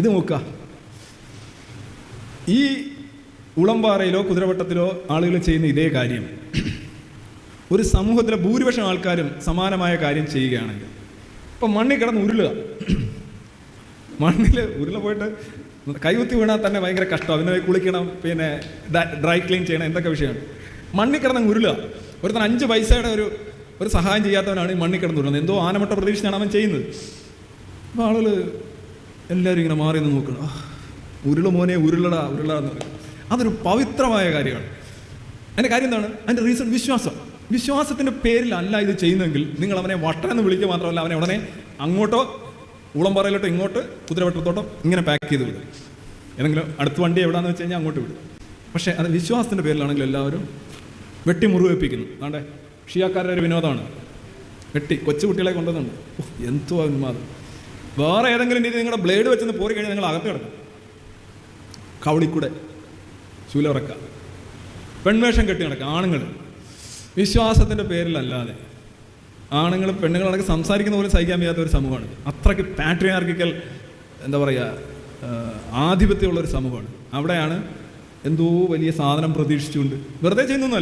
ഇത് നോക്കുക. ഈ ഉളമ്പാറയിലോ കുതിരവട്ടത്തിലോ ആളുകൾ ചെയ്യുന്ന ഇതേ കാര്യം. ഒരു സമൂഹത്തിലെ ഭൂരിപക്ഷം ആൾക്കാരും സമാനമായ കാര്യം ചെയ്യുകയാണെങ്കിൽ. ഇപ്പം മണ്ണിൽ കിടന്ന് ഉരുളുക. മണ്ണിൽ ഉരുള പോയിട്ട് കൈകുത്തി വീണാൽ തന്നെ ഭയങ്കര കഷ്ടം. അതിനെ കുളിക്കണം പിന്നെ ഡ്രൈ ക്ലീൻ ചെയ്യണം എന്തൊക്കെ വിഷയമാണ്. മണ്ണിൽ കിടന്ന് ഉരുളുക. ഒരുത്തൻ അഞ്ച് പൈസയുടെ ഒരു ഒരു സഹായം ചെയ്യാത്തവനാണ് ഈ മണ്ണിൽ കിടന്ന് ഉരുളുന്നത്. എന്തോ ആനമുട്ട പ്രതീക്ഷിച്ചാണ് അവൻ ചെയ്യുന്നത്. അപ്പോൾ ആളുകൾ എല്ലാവരും ഇങ്ങനെ മാറി നിന്ന് നോക്കണം. ഉരുള മോനെ ഉരുളടാ ഉരുള എന്ന് പറയും. അതൊരു പവിത്രമായ കാര്യമാണ്. അതിന്റെ കാര്യം എന്താണ്? അതിന്റെ റീസൺ വിശ്വാസം. വിശ്വാസത്തിന്റെ പേരിലല്ല ഇത് ചെയ്യുന്നെങ്കിൽ നിങ്ങൾ അവനെ വട്ടനെന്ന് വിളിക്കുക മാത്രമല്ല അവനെ ഉടനെ അങ്ങോട്ടോ ഊളംപാറയിലോട്ടോ ഇങ്ങോട്ട് കുതിരവട്ടത്തോട്ടോ ഇങ്ങനെ പാക്ക് ചെയ്ത് വിടും. ഏതെങ്കിലും അടുത്ത വണ്ടി എവിടെയാണെന്ന് വെച്ച് കഴിഞ്ഞാൽ അങ്ങോട്ട് വിടും. പക്ഷേ അത് വിശ്വാസത്തിന്റെ പേരിലാണെങ്കിൽ എല്ലാവരും വെട്ടി മുറിവേപ്പിക്കുന്നു അതാണ്ടേ? ഷിയാക്കാരുടെ ഒരു വിനോദമാണ്. വെട്ടി കൊച്ചുകുട്ടികളെ കൊണ്ടുവന്നുണ്ട്. എന്തോ ഉന്മാദം വേറെ ഏതെങ്കിലും രീതി നിങ്ങളുടെ ബ്ലേഡ് വെച്ചൊന്ന് പോരി കഴിഞ്ഞാൽ നിങ്ങൾ അകത്ത് കിടക്കും. കവളിക്കൂടെ ശൂലറക്ക പെൺവേഷം കെട്ടി നടക്കുക ആണുങ്ങൾ. വിശ്വാസത്തിന്റെ പേരിലല്ലാതെ. ആണുങ്ങൾ പെണ്ണുങ്ങളടക്കം സംസാരിക്കുന്ന പോലും സഹിക്കാൻ വയ്യാത്ത ഒരു സമൂഹമാണ്. അത്രയ്ക്ക് പാട്രിയാർക്കിക്കൽ എന്താ പറയുക ആധിപത്യമുള്ള ഒരു സമൂഹമാണ്. അവിടെയാണ് എന്തോ വലിയ സാധനം പ്രതീക്ഷിച്ചുകൊണ്ട്. വെറുതെ ചെയ്യുന്നൊന്നുമല്ല.